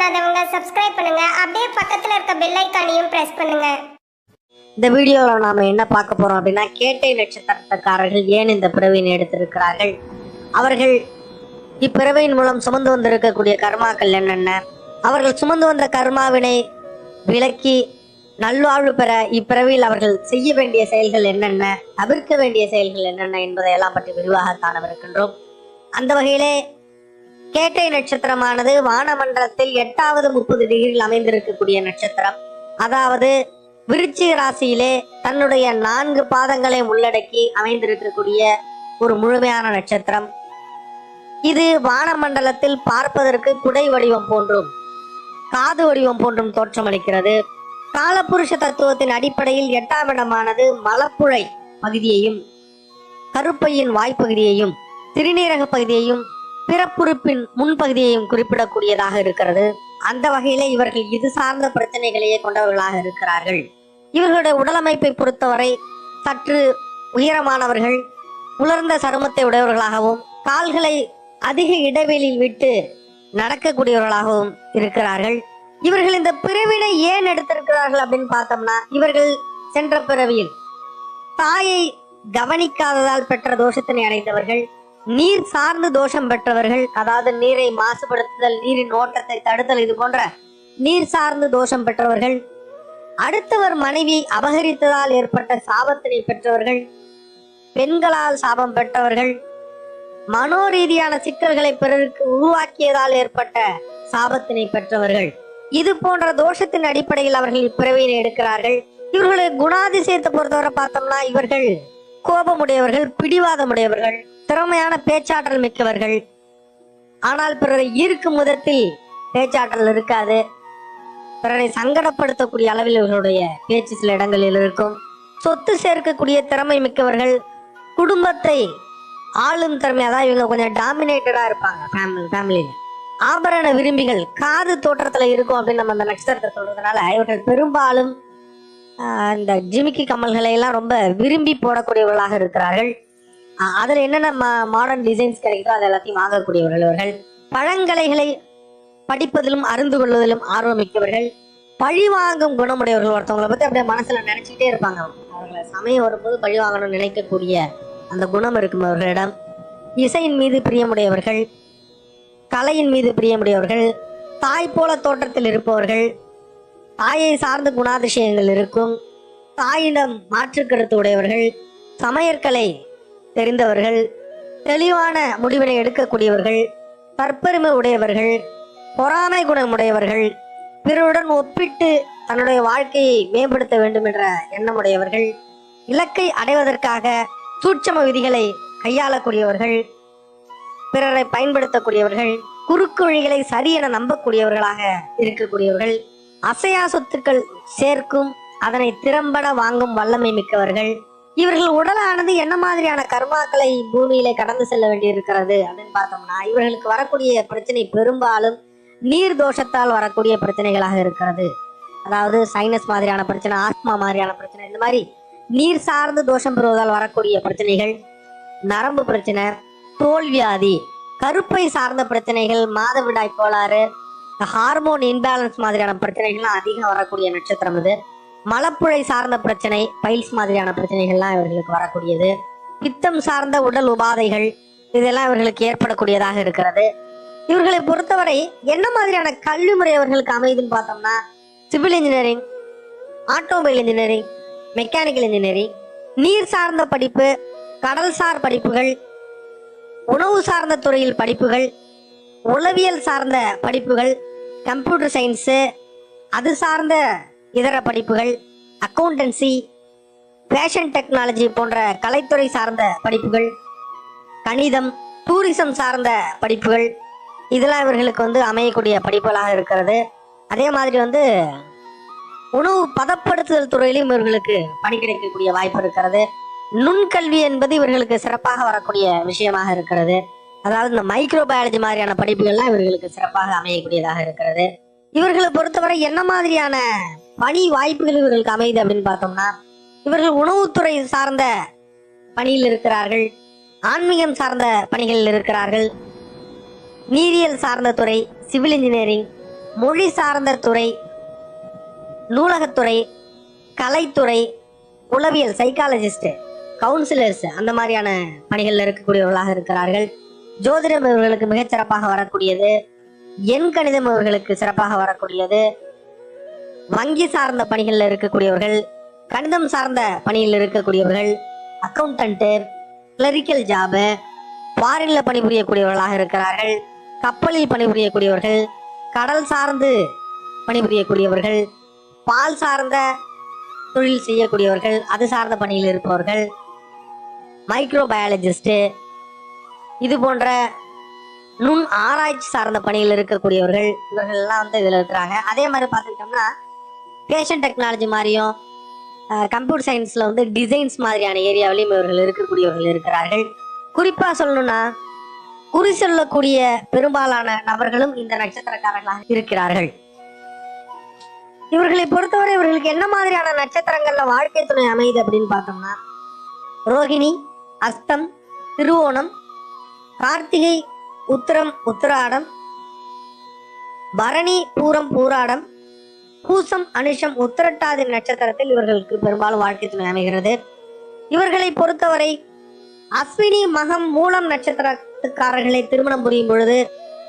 பண்ணாதவங்க சப்ஸ்கிரைப் பண்ணுங்க. அப்படியே பக்கத்துல இருக்க பெல் ஐக்கானையும் பிரஸ் பண்ணுங்க. இந்த வீடியோவில் நாம என்ன பார்க்க போறோம் அப்படின்னா கேட்டை நட்சத்திரக்காரர்கள் ஏன் இந்த பிறவியின் எடுத்திருக்கிறார்கள்? அவர்கள் இப்பிறவையின் மூலம் சுமந்து வந்திருக்கக்கூடிய கர்மாக்கள் என்னென்ன? அவர்கள் சுமந்து வந்த கர்மாவினை விலக்கி நல்வாழ்வு பெற இப்பிறவியில் அவர்கள் செய்ய வேண்டிய செயல்கள் என்னென்ன? தவிர்க்க வேண்டிய செயல்கள் என்னென்ன என்பதை எல்லாம் பற்றி விரிவாக காணவிருக்கின்றோம் அந்த வகையிலே கேட்டை நட்சத்திரமானது வானமண்டலத்தில் எட்டாவது முப்பது டிகிரியில் அமைந்திருக்கக்கூடிய நட்சத்திரம். அதாவது விருச்சிக ராசியிலே தன்னுடைய நான்கு பாதங்களை உள்ளடக்கி அமைந்திருக்கக்கூடிய ஒரு முழுமையான நட்சத்திரம். இது வானமண்டலத்தில் பார்ப்பதற்கு குடை வடிவம் போன்றும் காது வடிவம் போன்றும் தோற்றமளிக்கிறது காலப்புருஷ தத்துவத்தின் அடிப்படையில் எட்டாம் இடமானது மலப்புழை பகுதியையும் கருப்பையின் வாய்ப்பகுதியையும் திருநீரக பகுதியையும் பிறப்புறுப்பின் முன்பகுதியையும் குறிப்பிடக்கூடியதாக இருக்கிறது. அந்த வகையிலே இவர்கள் இது சார்ந்த பிரச்சனைகளையே கொண்டவர்களாக இருக்கிறார்கள். இவர்களுடைய உடலமைப்பை பொறுத்தவரை சற்று உயரமானவர்கள் உலர்ந்த சருமத்தை உடையவர்களாகவும் கால்களை அதிக இடைவெளியில் விட்டு நடக்கக்கூடியவர்களாகவும் இருக்கிறார்கள். இவர்கள் இந்த பிறவினை ஏன் எடுத்திருக்கிறார்கள் அப்படின்னு பார்த்தோம்னா இவர்கள் சென்ற பிறவியில் தாயை கவனிக்காததால் பெற்ற தோஷத்தினை அடைந்தவர்கள் நீர் சார்ந்து தோஷம் பெற்றவர்கள் அதாவது நீரை மாசுபடுத்துதல் நீரின் ஓட்டத்தை தடுத்தல் இது போன்ற நீர் சார்ந்து தோஷம் பெற்றவர்கள் அடுத்தவர் மனைவியை அபகரித்ததால் ஏற்பட்ட சாபத்தினை பெற்றவர்கள் பெண்களால் சாபம் பெற்றவர்கள் மனோரீதியான சிக்கல்களை பிறருக்கு உருவாக்கியதால் ஏற்பட்ட சாபத்தினை பெற்றவர்கள். இது போன்ற தோஷத்தின் அடிப்படையில் அவர்கள் இப்பிறவியினை எடுக்கிறார்கள். இவர்களுடைய குணாதிசயத்தை பொறுத்தவரை பார்த்தோம்னா இவர்கள் கோபமுடையவர்கள் பிடிவாதமுடையவர்கள் திறமையான பேச்சாற்றல் மிக்கவர்கள். ஆனால் பிறரை ஈர்க்கும் விதத்தில் பேச்சாற்றல் இருக்காது. பிறரை சங்கடப்படுத்தக்கூடிய அளவில் இவர்களுடைய பேச்சு சில இடங்களில் இருக்கும். சொத்து சேர்க்கக்கூடிய திறமை மிக்கவர்கள் குடும்பத்தை ஆளும் திறமை அதாவது இவங்க கொஞ்சம் டாமினேட்டடா இருப்பாங்க ஃபேமிலி ஃபேமிலியில் ஆபரண விரும்பிகள் காது தோற்றத்தில் இருக்கும் அப்படின்னு நம்ம அந்த நட்சத்திரத்தை சொல்றதுனால இவர்கள் பெரும்பாலும் இந்த ஜிமிக்கி கமல்களை எல்லாம் ரொம்ப விரும்பி போடக்கூடியவர்களாக இருக்கிறார்கள். அதில் அதுல என்னென்ன மாடர்ன் டிசைன்ஸ் கிடைக்குதோ அது எல்லாத்தையும் வாங்கக்கூடியவர்கள் இவர்கள் பழங்கலைகளை படிப்பதிலும் அறிந்து கொள்வதிலும் ஆர்வமிக்கவர்கள். பழி வாங்கும் குணமுடையவர்கள் ஒருத்தவங்களை பத்தி அப்படியே மனசுல நினைச்சுக்கிட்டே இருப்பாங்க. அவர்களை சமயம் வரும்போது பழி வாங்கணும்னு நினைக்கக்கூடிய அந்த குணம் இருக்கும் அவர்களிடம். இசையின் மீது பிரியமுடையவர்கள் கலையின் மீது பிரியமுடையவர்கள் தாய் போல தோற்றத்தில் இருப்பவர்கள் தாயை சார்ந்த குணாதிசயங்கள் இருக்கும். தாயிடம் மாற்றுக்கருத்து உடையவர்கள் சமையற்கலை தெரிந்தவர்கள் தெளிவான முடிவினை எடுக்கக்கூடியவர்கள் தற்பெருமை உடையவர்கள் பொறாமை குணமுடையவர்கள் பிறருடன் ஒப்பிட்டு தன்னுடைய வாழ்க்கையை மேம்படுத்த வேண்டும் என்ற எண்ணமுடையவர்கள் இலக்கை அடைவதற்காக சூட்சம விதிகளை கையாளக்கூடியவர்கள் பிறரை பயன்படுத்தக்கூடியவர்கள் குறுக்கு வழிகளை சரி என நம்பக்கூடியவர்களாக இருக்கக்கூடியவர்கள். அசையா சொத்துக்கள் சேர்க்கும் அதனை திறம்பட வாங்கும் வல்லமை மிக்கவர்கள். இவர்கள் உடலானது என்ன மாதிரியான கர்மாக்களை பூமியில கடந்து செல்ல வேண்டியிருக்கிறது அப்படின்னு பார்த்தோம்னா இவர்களுக்கு வரக்கூடிய பிரச்சனை பெரும்பாலும் நீர் தோஷத்தால் வரக்கூடிய பிரச்சனைகளாக இருக்கிறது. அதாவது சைனஸ் மாதிரியான பிரச்சனை ஆஸ்மா மாதிரியான பிரச்சனை இந்த மாதிரி நீர் சார்ந்து தோஷம் பெறுவதால் வரக்கூடிய பிரச்சனைகள் நரம்பு பிரச்சனை தோல் வியாதி கருப்பை சார்ந்த பிரச்சனைகள் மாதவிடாய் கோளாறு ஹார்மோன் இன்பேலன்ஸ் மாதிரியான பிரச்சனைகள்லாம் அதிகம் வரக்கூடிய நட்சத்திரம் இது. மலப்புழை சார்ந்த பிரச்சனை பைல்ஸ் மாதிரியான பிரச்சனைகள்லாம் இவர்களுக்கு வரக்கூடியது. பித்தம் சார்ந்த உடல் உபாதைகள் இதெல்லாம் இவர்களுக்கு ஏற்படக்கூடியதாக இருக்கிறது. இவர்களை பொறுத்தவரை என்ன மாதிரியான கல்வி முறை அவர்களுக்கு அமையுதுன்னு பார்த்தோம்னா civil engineering automobile engineering mechanical engineering நீர் சார்ந்த படிப்பு கடல்சார் படிப்புகள் உணவு சார்ந்த துறையில் படிப்புகள் உளவியல் சார்ந்த படிப்புகள் கம்ப்யூட்டர் சயின்ஸு அது சார்ந்த இதர படிப்புகள் அக்கௌண்டன்சி ஃபேஷன் டெக்னாலஜி போன்ற கலைத்துறை சார்ந்த படிப்புகள் கணிதம் டூரிசம் சார்ந்த படிப்புகள் இதெல்லாம் இவர்களுக்கு வந்து அமையக்கூடிய படிப்புகளாக இருக்கிறது. அதே மாதிரி வந்து உணவு பதப்படுத்துதல் துறையிலும் இவர்களுக்கு பணி கிடைக்கக்கூடிய வாய்ப்பு இருக்கிறது. நுண்கல்வி என்பது இவர்களுக்கு சிறப்பாக வரக்கூடிய விஷயமாக இருக்கிறது. அதாவது இந்த மைக்ரோ பயாலஜி மாதிரியான படிப்புகள்லாம் இவர்களுக்கு சிறப்பாக அமையக்கூடியதாக இருக்கிறது. இவர்களை பொறுத்தவரை என்ன மாதிரியான பணி வாய்ப்புகள் இவர்களுக்கு அமையுது அப்படின்னு பார்த்தோம்னா இவர்கள் உணவுத்துறை சார்ந்த பணியில் இருக்கிறார்கள் ஆன்மீகம் சார்ந்த பணிகளில் இருக்கிறார்கள் நீரியல் சார்ந்த துறை சிவில் இன்ஜினியரிங் மொழி சார்ந்த துறை நூலகத்துறை கலைத்துறை உளவியல் சைக்காலஜிஸ்ட் கவுன்சிலர்ஸ் அந்த மாதிரியான பணிகளில் இருக்கக்கூடியவர்களாக இருக்கிறார்கள். ஜோதிடம் இவர்களுக்கு மிகச் சிறப்பாக வரக்கூடியது. எண் கணிதம் இவர்களுக்கு சிறப்பாக வரக்கூடியது. வங்கி சார்ந்த பணிகளில் இருக்கக்கூடியவர்கள் கணிதம் சார்ந்த பணியில் இருக்கக்கூடியவர்கள் அக்கௌண்டன்ட்டு கிளரிக்கல் ஜாபு ஃபாரின்ல பணிபுரியக்கூடியவர்களாக இருக்கிறார்கள். கப்பலில் பணிபுரியக்கூடியவர்கள் கடல் சார்ந்து பணிபுரியக்கூடியவர்கள் பால் சார்ந்த தொழில் செய்யக்கூடியவர்கள் அது சார்ந்த பணியில் இருப்பவர்கள் மைக்ரோ பயாலஜிஸ்ட்டு இது போன்ற நுண் ஆராய்ச்சி சார்ந்த பணியில் இருக்கக்கூடியவர்கள் இவர்கள் எல்லாம் வந்து இதில் இருக்கிறாங்க. அதே மாதிரி பார்த்துக்கிட்டோம்னா பேஷன் டெக்னாலஜி மாதிரியும் கம்ப்யூட்டர் சயின்ஸில் வந்து டிசைன்ஸ் மாதிரியான ஏரியாவிலையும் இவர்கள் இருக்கக்கூடியவர்கள் இருக்கிறார்கள். குறிப்பாக சொல்லணும்னா குறி சொல்லக்கூடிய பெரும்பாலான நபர்களும் இந்த நட்சத்திரக்காரர்களாக இருக்கிறார்கள். இவர்களை பொறுத்தவரை இவர்களுக்கு என்ன மாதிரியான நட்சத்திரங்கள்ல வாழ்க்கை துணை அமையுது அப்படின்னு பார்த்தோம்னா ரோகிணி அஸ்தம் திருவோணம் கார்த்திகை உத்திரம் உத்திராடம் பரணி பூரம் பூராடம் பூசம் அனுஷம் உத்திரட்டாதி நட்சத்திரத்தில் இவர்களுக்கு பெரும்பாலும் வாழ்க்கை துணை அமைகிறது. இவர்களை பொறுத்தவரை அஸ்வினி மகம் மூலம் நட்சத்திரத்துக்காரர்களை திருமணம் புரியும் பொழுது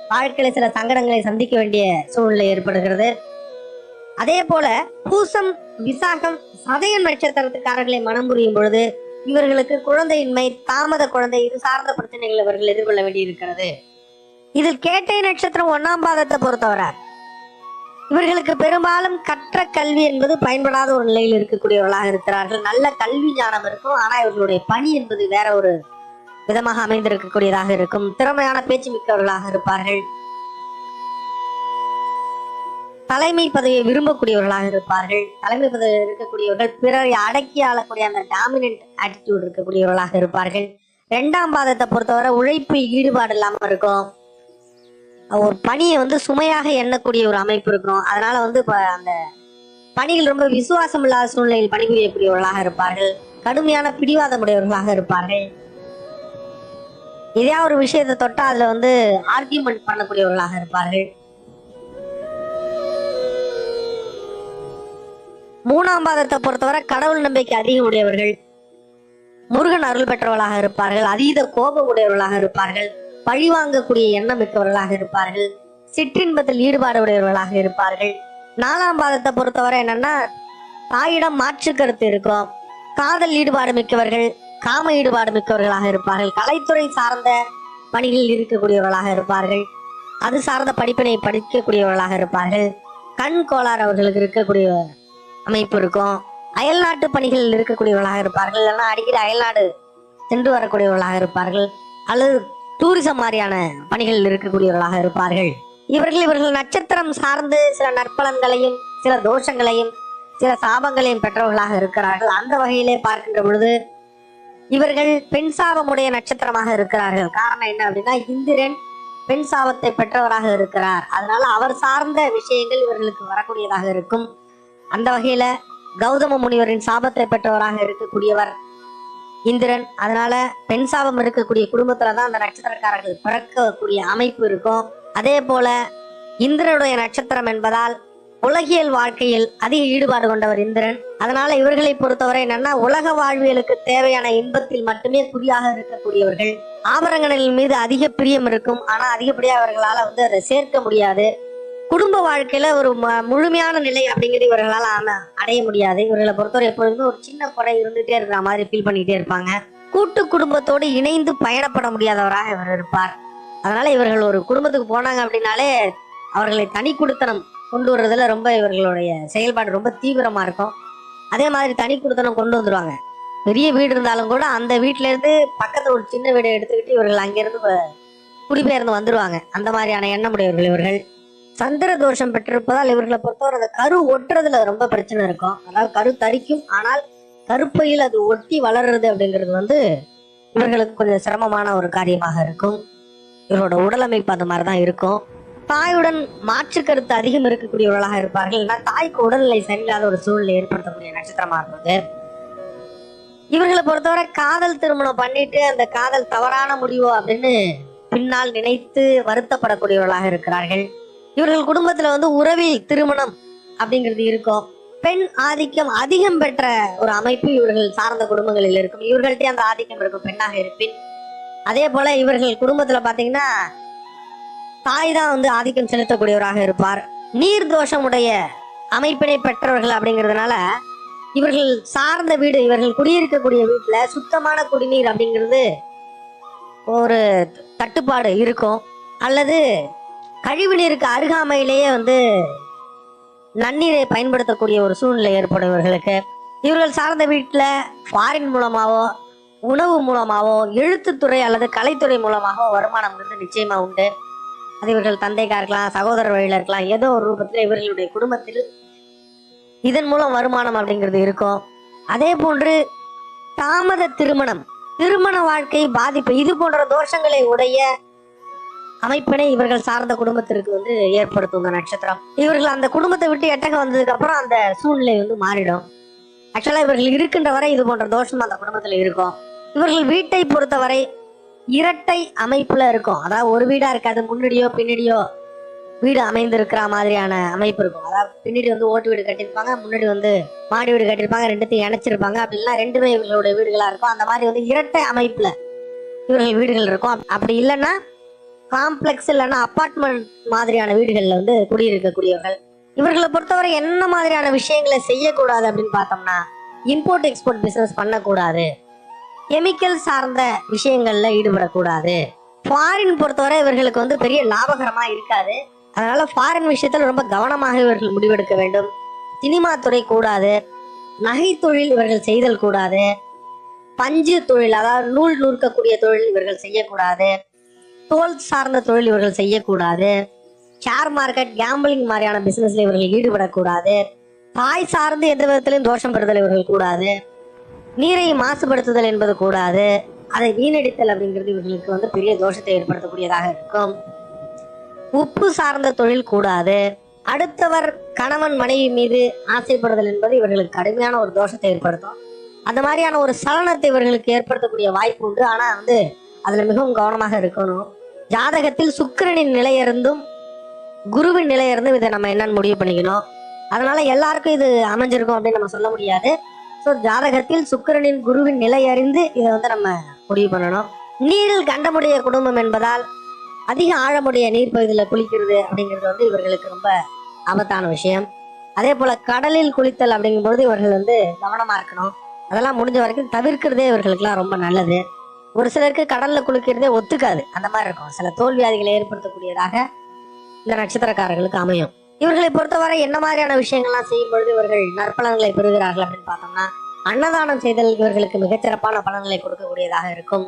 வாழ்க்கையில சில சங்கடங்களை சந்திக்க வேண்டிய சூழ்நிலை ஏற்படுகிறது. அதே போல பூசம் விசாகம் சதயம் நட்சத்திரத்துக்காரர்களை மனம் புரியும் பொழுது இவர்களுக்கு குழந்தையின்மை தாமத குழந்தை இது சார்ந்த பிரச்சனைகள் இவர்கள் எதிர்கொள்ள வேண்டியிருக்கிறது. இதில் கேட்டை நட்சத்திரம் ஒன்னாம் பாதத்தை பொறுத்தவரை இவர்களுக்கு பெரும்பாலும் கற்ற கல்வி என்பது பயன்படாத ஒரு நிலையில் இருக்கக்கூடியவர்களாக இருக்கிறார்கள். நல்ல கல்வி ஞானம் இருக்கும் ஆனால் இவர்களுடைய பணி என்பது வேற ஒரு விதமாக அமைந்திருக்கக்கூடியதாக இருக்கும். திறமையான பேச்சு மிக்கவர்களாக இருப்பார்கள். தலைமை பதவியை விரும்பக்கூடியவர்களாக இருப்பார்கள். தலைமை பதவியில் இருக்கக்கூடியவர்கள் பிறரை அடக்கி ஆளக்கூடிய அந்த டாமினன்ட் ஆட்டிடியூட் இருக்கக்கூடியவர்களாக இருப்பார்கள். இரண்டாம் பாதத்தை பொறுத்தவரை உழைப்பு ஈடுபாடு இல்லாம இருக்கும். ஒரு பணியை வந்து சுமையாக எண்ணக்கூடிய ஒரு அமைப்பு இருக்கும். அதனால வந்து இப்போ அந்த பணியில் ரொம்ப விசுவாசம் இல்லாத சூழ்நிலையில் பணிபுரியக்கூடியவர்களாக இருப்பார்கள். கடுமையான பிடிவாதம் உடையவர்களாக இருப்பார்கள். இதே ஒரு விஷயத்தை தொட்டால் அதுல வந்து ஆர்கியூமெண்ட் பண்ணக்கூடியவர்களாக இருப்பார்கள். மூணாம் பாதத்தை பொறுத்தவரை கடவுள் நம்பிக்கை அதிகம் உடையவர்கள். முருகன் அருள் பெற்றவர்களாக இருப்பார்கள். அதீத கோபம் உடையவர்களாக இருப்பார்கள். பழி வாங்கக்கூடிய எண்ணம் மிக்கவர்களாக இருப்பார்கள். சிற்றின்பத்தில் ஈடுபாடு உடையவர்களாக இருப்பார்கள். நாலாம் பாதத்தை பொறுத்தவரை என்னன்னா தாயிடம் மாற்று கருத்து இருக்கும் காதல் ஈடுபாடு மிக்கவர்கள் காம ஈடுபாடு மிக்கவர்களாக இருப்பார்கள். கலைத்துறை சார்ந்த பணிகளில் இருக்கக்கூடியவர்களாக இருப்பார்கள். அது சார்ந்த படிப்பினை படிக்கக்கூடியவர்களாக இருப்பார்கள். கண் கோளாறு அவர்களுக்கு இருக்கக்கூடிய அமைப்பு இருக்கும். அயல்நாட்டு பணிகளில் இருக்கக்கூடியவர்களாக இருப்பார்கள். இல்லைன்னா அடிக்கடி அயல்நாடு சென்று வரக்கூடியவர்களாக இருப்பார்கள். அல்லது டூரிசம் மாதிரியான பணிகளில் இருக்கக்கூடியவர்களாக இருப்பார்கள். இவர்கள் இவர்கள் நட்சத்திரம் சார்ந்து சில நற்பலன்களையும் சில தோஷங்களையும் சில சாபங்களையும் பெற்றவர்களாக இருக்கிறார்கள். அந்த வகையிலே பார்க்கின்ற பொழுது இவர்கள் பெண் சாபமுடைய நட்சத்திரமாக இருக்கிறார்கள். காரணம் என்ன அப்படின்னா இந்திரன் பெண் சாபத்தை பெற்றவராக இருக்கிறார். அதனால அவர் சார்ந்த விஷயங்கள் இவர்களுக்கு வரக்கூடியதாக இருக்கும். அந்த வகையில கௌதம முனிவரின் சாபத்தை பெற்றவராக இருக்கக்கூடியவர் இந்திரன். அதனால பெண் சாபம் இருக்கக்கூடிய குடும்பத்துல தான் அந்த நட்சத்திரக்காரர்கள் பிறக்கக்கூடிய அமைப்பு இருக்கும். அதே போல இந்திரனுடைய நட்சத்திரம் என்பதால் உலகியல் வாழ்க்கையில் அதிக ஈடுபாடு கொண்டவர் இந்திரன். அதனால இவர்களை பொறுத்தவரை என்னன்னா உலக வாழ்வியலுக்கு தேவையான இன்பத்தில் மட்டுமே குறியாக இருக்கக்கூடியவர்கள். ஆபரணங்களின் மீது அதிக பிரியம் இருக்கும். ஆனா அதிகப்படியாக அவர்களால வந்து அதை சேர்க்க முடியாது. குடும்ப வாழ்க்கையில ஒரு ம- முழுமையான நிலை அப்படிங்கிறது இவர்களால் ஆன- அடைய முடியாது. இவர்களை பொறுத்தவரை எப்பொழுதுமே ஒரு சின்ன குறை இருந்துட்டே இருக்கிற மாதிரி ஃபீல் பண்ணிட்டே இருப்பாங்க. கூட்டு குடும்பத்தோடு இணைந்து பயணப்பட முடியாதவராக இவர் இருப்பார். அதனால இவர்கள் ஒரு குடும்பத்துக்கு போனாங்க அப்படின்னாலே அவர்களை தனி குடுத்தனம் கொண்டு வர்றதுல ரொம்ப இவர்களுடைய செயல்பாடு ரொம்ப தீவிரமா இருக்கும். அதே மாதிரி தனி குடுத்தனம் கொண்டு வந்துருவாங்க. பெரிய வீடு இருந்தாலும் கூட அந்த வீட்டுல இருந்து பக்கத்துல ஒரு சின்ன வீடை எடுத்துக்கிட்டு இவர்கள் அங்கிருந்து குடிபெயர்ந்து வந்துருவாங்க. அந்த மாதிரியான எண்ணமுடையவர்கள் இவர்கள். சந்திர தோஷம் பெற்றிருப்பதால் இவர்களை பொறுத்தவரை அந்த கரு ஒட்டுறதுல ரொம்ப பிரச்சனை இருக்கும். அதாவது கரு தரிக்கும் ஆனால் கருப்பையில் அது ஒட்டி வளர்றது அப்படிங்கிறது வந்து இவர்களுக்கு கொஞ்சம் சிரமமான ஒரு காரியமாக இருக்கும். இவரோட உடலமைப்பு அந்த மாதிரி தான் இருக்கும். தாயுடன் மாற்று கருத்து அதிகம் இருக்கக்கூடியவர்களாக இருப்பார்கள். ஏன்னா தாய்க்கு உடல்நிலை சரியில்லாத ஒரு சூழ்நிலை ஏற்படுத்தக்கூடிய நட்சத்திரமா இருந்தது. இவர்களை பொறுத்தவரை காதல் திருமணம் பண்ணிட்டு அந்த காதல் தவறான முடிவோ அப்படின்னு பின்னால் நினைத்து வருத்தப்படக்கூடியவர்களாக இருக்கிறார்கள். இவர்கள் குடும்பத்துல வந்து உறவில் திருமணம் அப்படிங்கிறது இருக்கும். பெண் ஆதிக்கம் அதிகம் பெற்ற ஒரு அமைப்பு இவர்கள் சார்ந்த குடும்பங்களில் இருக்கும். இவர்கள்ட்டே அந்த ஆதிக்கம் இருக்கும் பெண்ணாக இருப்பின். அதே போல இவர்கள் குடும்பத்துல பாத்தீங்கன்னா தாய் தான் வந்து ஆதிக்கம் செலுத்தக்கூடியவராக இருப்பார். நீர் தோஷமுடைய அமைப்பினை பெற்றவர்கள் அப்படிங்கிறதுனால இவர்கள் சார்ந்த வீடு இவர்கள் குடியிருக்கக்கூடிய வீட்டுல சுத்தமான குடிநீர் அப்படிங்கிறது ஒரு தட்டுப்பாடு இருக்கும். அல்லது கழிவு நீருக்கு அருகாமையிலேயே வந்து நன்னீரை பயன்படுத்தக்கூடிய ஒரு சூழ்நிலை ஏற்படும் இவர்களுக்கு இவர்கள் சார்ந்த வீட்டில் ஃபாரின் மூலமாகவோ உணவு மூலமாகவோ எழுத்துத்துறை அல்லது கலைத்துறை மூலமாகவோ வருமானம் வந்து நிச்சயமாக உண்டு. அது இவர்கள் தந்தைக்கா இருக்கலாம் சகோதரர் வழியில இருக்கலாம் ஏதோ ஒரு ரூபத்தில் இவர்களுடைய குடும்பத்தில் இதன் மூலம் வருமானம் அப்படிங்கிறது இருக்கும். அதே போன்று தாமத திருமணம் திருமண வாழ்க்கை பாதிப்பு இது போன்ற தோஷங்களை உடைய அமைப்பினை இவர்கள் சார்ந்த குடும்பத்திற்கு வந்து ஏற்படுத்துங்க நட்சத்திரம். இவர்கள் அந்த குடும்பத்தை விட்டு எட்டக வந்ததுக்கு அப்புறம் அந்த சூழ்நிலை வந்து மாறிடும். ஆக்சுவலா இவர்கள் இருக்கின்ற வரை இது போன்ற தோஷம் அந்த குடும்பத்துல இருக்கும். இவர்கள் வீட்டை பொறுத்தவரை இரட்டை அமைப்புல இருக்கும். அதாவது ஒரு வீடா இருக்காது முன்னாடியோ பின்னாடியோ வீடு அமைந்திருக்கிற மாதிரியான அமைப்பு இருக்கும். அதாவது பின்னாடி வந்து ஓட்டு வீடு கட்டியிருப்பாங்க முன்னாடி வந்து மாடி வீடு கட்டியிருப்பாங்க ரெண்டுத்தையும் இணைச்சிருப்பாங்க. அப்படின்னா ரெண்டுமே இவர்களுடைய வீடுகளா இருக்கும். அந்த மாதிரி வந்து இரட்டை அமைப்புல இவர்கள் வீடுகள் இருக்கும். அப்படி இல்லைன்னா காம்ப்ளெக்ஸ் இல்லைன்னா அப்பார்ட்மெண்ட் மாதிரியான வீடுகளில் வந்து குடியிருக்கக்கூடியவர்கள். இவர்களை பொறுத்தவரை என்ன மாதிரியான விஷயங்களை செய்யக்கூடாது அப்படின்னு பார்த்தோம்னா இம்போர்ட் எக்ஸ்போர்ட் பிஸ்னஸ் பண்ணக்கூடாது. கெமிக்கல் சார்ந்த விஷயங்களில் ஈடுபடக்கூடாது. ஃபாரின் பொறுத்தவரை இவர்களுக்கு வந்து பெரிய லாபகரமாக இருக்காது. அதனால ஃபாரின் விஷயத்தில் ரொம்ப கவனமாக இவர்கள் முடிவெடுக்க வேண்டும். சினிமா துறை கூடாது. நகை தொழில் இவர்கள் செய்தல் கூடாது. பஞ்சு தொழில் அதாவது நூல் நூற்கக்கூடிய தொழில் இவர்கள் செய்யக்கூடாது. தோல் சார்ந்த தொழில் இவர்கள் செய்யக்கூடாது. ஷேர் மார்க்கெட் கேம்பிளிங் மாதிரியான பிசினஸ்ல இவர்கள் ஈடுபடக்கூடாது. தாய் சார்ந்து எந்த விதத்திலையும் தோஷம் பெறுதல் இவர்கள் கூடாது. நீரை மாசுபடுத்துதல் என்பது கூடாது. அதை வீணடித்தல் அப்படிங்கிறது இவர்களுக்கு வந்து பெரிய தோஷத்தை ஏற்படுத்தக்கூடியதாக இருக்கும். உப்பு சார்ந்த தொழில் கூடாது. அடுத்தவர் கணவன் மனைவி மீது ஆசைப்படுதல் என்பது இவர்களுக்கு கடுமையான ஒரு தோஷத்தை ஏற்படுத்தும். அந்த மாதிரியான ஒரு சலனத்தை இவர்களுக்கு ஏற்படுத்தக்கூடிய வாய்ப்பு உண்டு. ஆனா வந்து அதுல மிகவும் கவனமாக இருக்கணும். ஜாதகத்தில் சுக்கிரனின் நிலையிருந்தும் குருவின் நிலையிருந்தும் இதை நம்ம என்னன்னு முடிவு பண்ணிக்கணும். அதனால எல்லாருக்கும் இது அமைஞ்சிருக்கும் அப்படின்னு நம்ம சொல்ல முடியாது. ஸோ ஜாதகத்தில் சுக்கிரனின் குருவின் நிலை அறிந்து இதை வந்து நம்ம முடிவு பண்ணணும். நீரில் கண்டமுடைய குடும்பம் என்பதால் அதிக ஆழமுடைய நீர்ப்பகுதியில் குளிக்கிறது அப்படிங்கிறது வந்து இவர்களுக்கு ரொம்ப ஆபத்தான விஷயம். அதே போல கடலில் குளித்தல் அப்படிங்கும்போது இவர்கள் வந்து கவனமா இருக்கணும். அதெல்லாம் முடிஞ்ச வரைக்கும் தவிர்க்கிறதே இவர்களுக்கெல்லாம் ரொம்ப நல்லது. ஒரு சிலருக்கு கடல்ல குளிக்கிறதே ஒத்துக்காது. அந்த மாதிரி இருக்கும். சில தோல்வியாதிகளை ஏற்படுத்தக்கூடியதாக இந்த நட்சத்திரக்காரர்களுக்கு அமையும். இவர்களை பொறுத்தவரை என்ன மாதிரியான விஷயங்கள்லாம் செய்யும் பொழுது இவர்கள் நற்பலன்களை பெறுகிறார்கள் அப்படின்னு பார்த்தோம்னா அன்னதானம் செய்தல் இவர்களுக்கு மிகச்சிறப்பான பலன்களை கொடுக்கக்கூடியதாக இருக்கும்.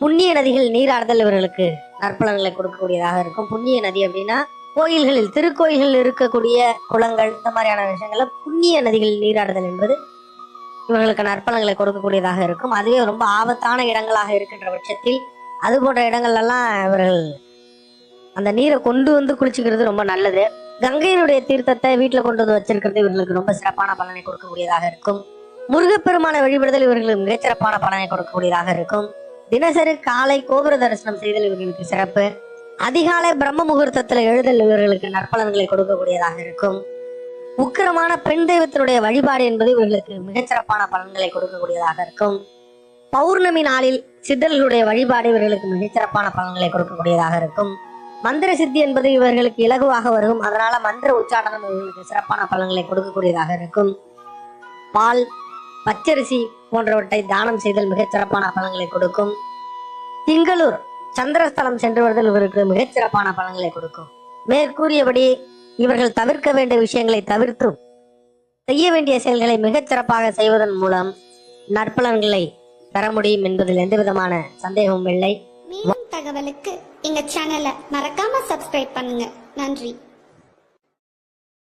புண்ணிய நதிகள் நீராடுதல் இவர்களுக்கு நற்பலன்களை கொடுக்கக்கூடியதாக இருக்கும். புண்ணிய நதி அப்படின்னா கோயில்களில் திருக்கோயில்களில் இருக்கக்கூடிய குளங்கள் இந்த மாதிரியான விஷயங்கள்ல புண்ணிய நதிகளில் நீராடுதல் என்பது இவர்களுக்கு நற்பலங்களை கொடுக்கக்கூடியதாக இருக்கும். அதுவே ரொம்ப ஆபத்தான இடங்களாக இருக்கின்ற பட்சத்தில் அது போன்ற இடங்கள்ல இவர்கள் அந்த நீரை கொண்டு வந்து குளிச்சுக்கிறது ரொம்ப நல்லது. கங்கையினுடைய தீர்த்தத்தை வீட்டுல கொண்டு வந்து வச்சிருக்கிறது இவர்களுக்கு ரொம்ப சிறப்பான பலனை கொடுக்கக்கூடியதாக இருக்கும். முருகப்பெருமான வழிபடுதல் இவர்களுக்கு மிகச்சிறப்பான பலனை கொடுக்கக்கூடியதாக இருக்கும். தினசரி காலை கோபுர தரிசனம் செய்தல் இவர்களுக்கு சிறப்பு. அதிகாலை பிரம்ம முகூர்த்தத்துல எழுதல் இவர்களுக்கு நற்பலன்களை கொடுக்கக்கூடியதாக இருக்கும். உக்கிரமான பெண் தெய்வத்தினுடைய வழிபாடு என்பது இவர்களுக்கு மிகச்சிறப்பான பலன்களை கொடுக்கக்கூடியதாக இருக்கும். பௌர்ணமி நாளில் சித்தர்களுடைய வழிபாடு இவர்களுக்கு மிகச்சிறப்பான பலன்களை கொடுக்கக்கூடியதாக இருக்கும். மந்திர சித்தி என்பது இவர்களுக்கு இலகுவாக வரும். அதனால மந்திர உச்சாடனம் இவர்களுக்கு சிறப்பான பலன்களை கொடுக்கக்கூடியதாக இருக்கும். பால் பச்சரிசி போன்றவற்றை தானம் செய்தல் மிகச் சிறப்பான பலன்களை கொடுக்கும். திங்களூர் சந்திரஸ்தலம் சென்று வருதல் இவருக்கு மிகச்சிறப்பான பலன்களை கொடுக்கும். மேற்கூறியபடி இவர்கள் தவிர்க்க வேண்டிய விஷயங்களை தவிர்த்தும் செய்ய வேண்டிய செயல்களை மிகச் சிறப்பாக செய்வதன் மூலம் நற்பலன்களை பெற முடியும் என்பதில் எந்த விதமான சந்தேகமும் இல்லை. தகவலுக்கு எங்க சேனலை மறக்காம சப்ஸ்கிரைப் பண்ணுங்க. நன்றி.